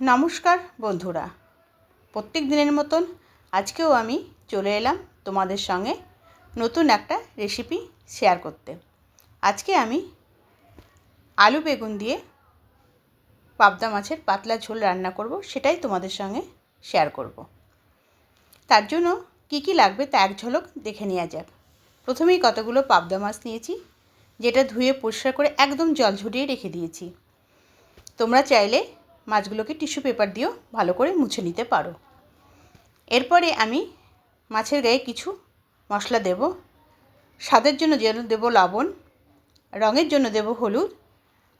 নমস্কার, বন্ধুরা। প্রত্যেক দিনের মতন আজকেও আমি চলে এলাম তোমাদের সঙ্গে নতুন একটা রেসিপি শেয়ার করতে। আজকে আমি আলু বেগুন দিয়ে পাবদা মাছের পাতলা ঝোল রান্না করব, সেটাই তোমাদের সঙ্গে শেয়ার করব। তার জন্য কি কি লাগবে তা এক ঝলক দেখে নেওয়া যাক। প্রথমেই কতগুলো পাবদা মাছ নিয়েছি, যেটা ধুয়ে পরিষ্কার করে একদম জল ঝরিয়ে রেখে দিয়েছি। তোমরা চাইলে মাছগুলোকে টিস্যু পেপার দিয়েও ভালো করে মুছে নিতে পারো। এরপরে আমি মাছের গায়ে কিছু মশলা দেব। স্বাদের জন্য যেন দেব লবণ, রঙের জন্য দেব হলুদ,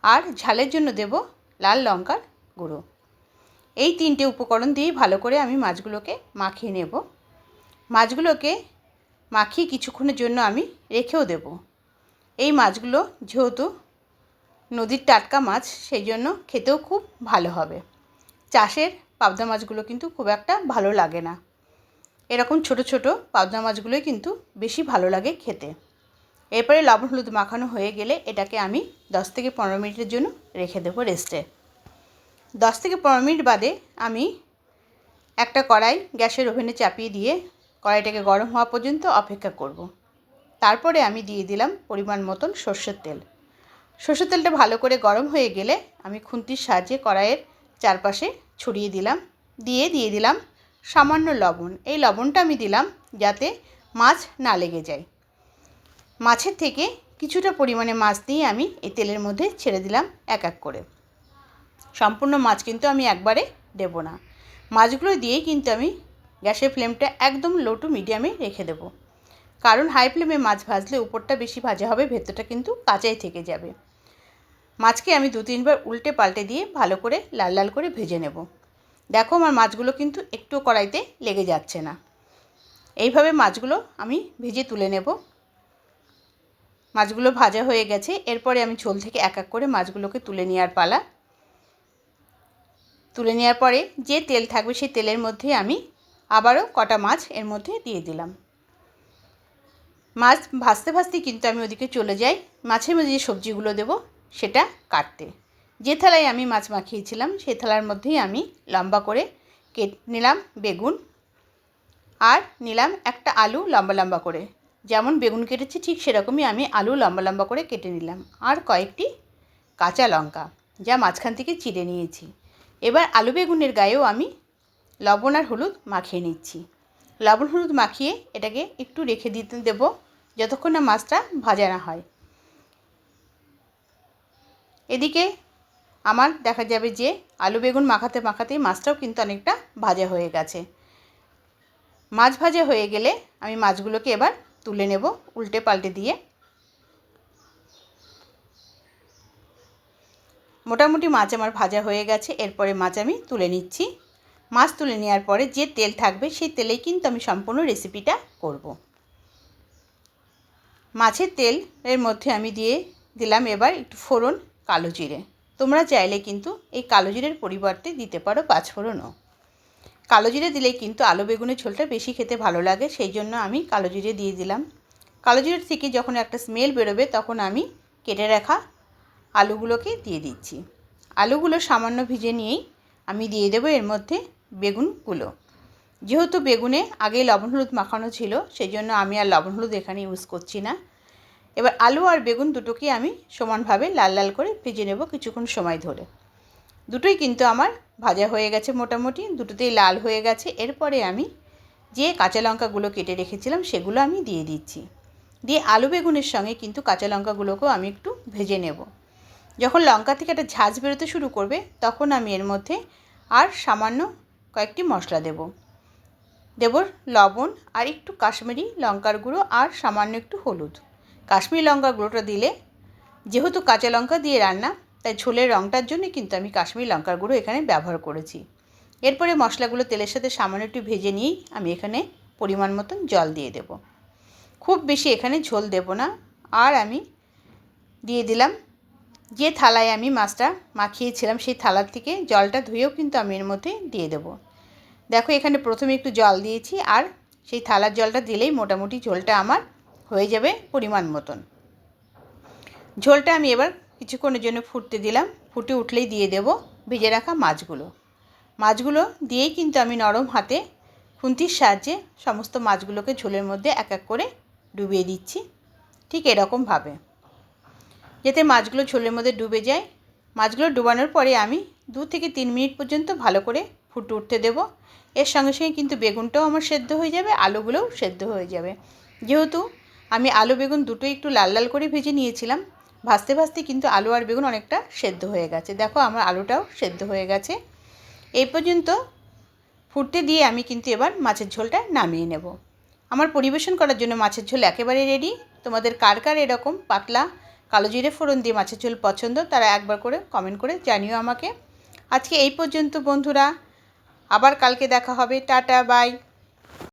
আর ঝালের জন্য দেব লাল লঙ্কার গুঁড়ো। এই তিনটে উপকরণ দিয়েই ভালো করে আমি মাছগুলোকে মাখিয়ে নেব। মাছগুলোকে মাখিয়ে কিছুক্ষণের জন্য আমি রেখেও দেব। এই মাছগুলো যেহেতু নদীর টাটকা মাছ, সেই জন্য খেতেও খুব ভালো হবে। চাষের পাবদা মাছগুলো কিন্তু খুব একটা ভালো লাগে না। এরকম ছোট ছোট পাবদা মাছগুলোই কিন্তু বেশি ভালো লাগে খেতে। এরপরে লবণ হলুদ মাখানো হয়ে গেলে এটাকে আমি দশ থেকে পনেরো মিনিটের জন্য রেখে দেবো রেস্টে। দশ থেকে পনেরো মিনিট বাদে আমি একটা কড়াই গ্যাসের ওভেনে চাপিয়ে দিয়ে কড়াইটাকে গরম হওয়া পর্যন্ত অপেক্ষা করব। তারপরে আমি দিয়ে দিলাম পরিমাণ মতন সর্ষের তেল। সর্ষের তেলটা ভালো করে গরম হয়ে গেলে আমি খুন্তির সাহায্যে কড়াইয়ের চারপাশে ছড়িয়ে দিলাম, দিয়ে দিয়ে দিলাম সামান্য লবণ। এই লবণটা আমি দিলাম যাতে মাছ না লেগে যায়। মাছের থেকে কিছুটা পরিমাণে মাছ দিয়ে আমি এই তেলের মধ্যে ছেড়ে দিলাম এক এক করে। সম্পূর্ণ মাছ কিন্তু আমি একবারে দেব না। মাছগুলো দিয়েই কিন্তু আমি গ্যাসের ফ্লেমটা একদম লো টু মিডিয়ামে রেখে দেবো। কারণ হাই ফ্লেমে মাছ ভাজলে উপরটা বেশি ভাজা হবে, ভেতরটা কিন্তু কাঁচাই থেকে যাবে। মাছকে আমি দু তিনবার উল্টে পাল্টে দিয়ে ভালো করে লাল লাল করে ভেজে নেব। দেখো আমার মাছগুলো কিন্তু একটু কড়াইতে লেগে যাচ্ছে না। এইভাবে মাছগুলো আমি ভেজে তুলে নেব। মাছগুলো ভাজা হয়ে গেছে। এরপরে আমি ঝোল থেকে এক এক করে মাছগুলোকে তুলে নেওয়ার পালা। তুলে নেওয়ার পরে যে তেল থাকবে সেই তেলের মধ্যে আমি আবারও কটা মাছ এর মধ্যে দিয়ে দিলাম। মাছ ভাজতে ভাজতে কিন্তু আমি ওদিকে চলে যাই। মাছের মধ্যে যে সবজিগুলো দেবো সেটা কাটতে। যে থালায় আমি মাছ মাখিয়েছিলাম সেই থালার মধ্যেই আমি লম্বা করে কেট নিলাম বেগুন। আর নিলাম একটা আলু লম্বা লম্বা করে। যেমন বেগুন কেটেছি, ঠিক সেরকমই আমি আলু লম্বা লম্বা করে কেটে নিলাম। আর কয়েকটি কাঁচা লঙ্কা, যা মাঝখান থেকে চিড়ে নিয়েছি। এবার আলু বেগুনের গায়েও আমি লবণ আর হলুদ মাখিয়ে নিচ্ছি। লবণ হলুদ মাখিয়ে এটাকে একটু রেখে দিতে দেবো, যতক্ষণ না মাছটা ভাজা না হয়। এদিকে আমার দেখা যাবে যে আলু বেগুন মাখাতে মাখাতেই মাছটাও কিন্তু অনেকটা ভাজা হয়ে গেছে। মাছ ভাজা হয়ে গেলে আমি মাছগুলোকে এবার তুলে নেব উল্টে পাল্টে দিয়ে। মোটামুটি মাছ আমার ভাজা হয়ে গেছে, এরপরে মাছ আমি তুলে নিচ্ছি। মাছ তুলে নেওয়ার পরে যে তেল থাকবে সেই তেলেই কিন্তু আমি সম্পূর্ণ রেসিপিটা করব। মাছের তেল এর মধ্যে আমি দিয়ে দিলাম এবার একটু ফোড়ন। কালো জিরে। তোমরা চাইলে কিন্তু এই কালো জিরের পরিবর্তে দিতে পারো পাঁচফোড়নও। কালো জিরে দিলে কিন্তু আলু বেগুনের ঝোলটা বেশি খেতে ভালো লাগে, সেই জন্য আমি কালো জিরে দিয়ে দিলাম। কালো জিরের থেকে যখন একটা স্মেল বেরোবে তখন আমি কেটে রাখা আলুগুলোকে দিয়ে দিচ্ছি। আলুগুলো সামান্য ভিজে নিয়েই আমি দিয়ে দেবো এর মধ্যে বেগুনগুলো। যেহেতু বেগুনে আগে লবণ হলুদ মাখানো ছিল, সেই জন্য আমি আর লবণ হলুদ এখানে ইউজ করছি না। এবার আলু আর বেগুন দুটোকে আমি সমানভাবে লাল লাল করে ভেজে নেব কিছুক্ষণ সময় ধরে। দুটোই কিন্তু আমার ভাজা হয়ে গেছে মোটামুটি, দুটোতেই লাল হয়ে গেছে। এরপরে আমি যে কাঁচা লঙ্কাগুলো কেটে রেখেছিলাম সেগুলো আমি দিয়ে দিচ্ছি। দিয়ে আলু বেগুনের সঙ্গে কিন্তু কাঁচা লঙ্কাগুলোকেও আমি একটু ভেজে নেব। যখন লঙ্কা থেকে একটা ঝাঁজ বেরোতে শুরু করবে, তখন আমি এর মধ্যে আর সামান্য কয়েকটি মশলা দেব। দেব লবণ আর একটু কাশ্মীরি লঙ্কার গুঁড়ো আর সামান্য একটু হলুদ। কাশ্মীরি লঙ্কা গুঁড়োটা দিলে, যেহেতু কাঁচা লঙ্কা দিয়ে রান্না, তাই ঝোলের রঙটার জন্য কিন্তু আমি কাশ্মীর লঙ্কার গুঁড়ো এখানে ব্যবহার করেছি। এরপরে মশলাগুলো তেলের সাথে সামান্য একটু ভেজে নিয়েই আমি এখানে পরিমাণ মতন জল দিয়ে দেব। খুব বেশি এখানে ঝোল দেব না। আর আমি দিয়ে দিলাম যে থালায় আমি মাছটা মাখিয়েছিলাম, সেই থালার থেকে জলটা ধুয়েও কিন্তু আমি এর মধ্যে দিয়ে দেব। দেখো এখানে প্রথমে একটু জল দিয়েছি, আর সেই থালার জলটা দিলেই মোটামুটি ঝোলটা আমার হয়ে যাবে পরিমাণ মতন। ঝোলটা আমি এবার কিছুক্ষণের জন্য ফুটতে দিলাম। ফুটে উঠলেই দিয়ে দেব ভেজে রাখা মাছগুলো। মাছগুলো দিয়েই কিন্তু আমি নরম হাতে খুন্তির সাহায্যে সমস্ত মাছগুলোকে ঝোলের মধ্যে এক এক করে ডুবিয়ে দিচ্ছি। ঠিক এরকমভাবে যাতে মাছগুলো ঝোলের মধ্যে ডুবে যায়। মাছগুলো ডুবানোর পরে আমি দু থেকে তিন মিনিট পর্যন্ত ভালো করে ফুটে উঠতে দেবো। এর সঙ্গে সঙ্গে কিন্তু বেগুনটাও আমার সেদ্ধ হয়ে যাবে, আলুগুলোও সেদ্ধ হয়ে যাবে। যেহেতু আমি আলু বেগুন দুটোই একটু লাল লাল করে ভেজে নিয়েছিলাম। ভাজতে ভাজতে কিন্তু আলু আর বেগুন অনেকটা সেদ্ধ হয়ে গেছে। দেখো আমার আলুটাও সেদ্ধ হয়ে গেছে। এই পর্যন্ত ফুটতে দিয়ে আমি কিন্তু এবার মাছের ঝোলটা নামিয়ে নেব। আমার পরিবেশন করার জন্য মাছের ঝোল একেবারে রেডি তোমাদের কার কার এরকম পাতলা কালো জিরে ফোড়ন দিয়ে মাছের ঝোল পছন্দ তারা একবার করে কমেন্ট করে জানিও আমাকে। আজকে এই পর্যন্ত বন্ধুরা। আবার কালকে দেখা হবে। Tata bye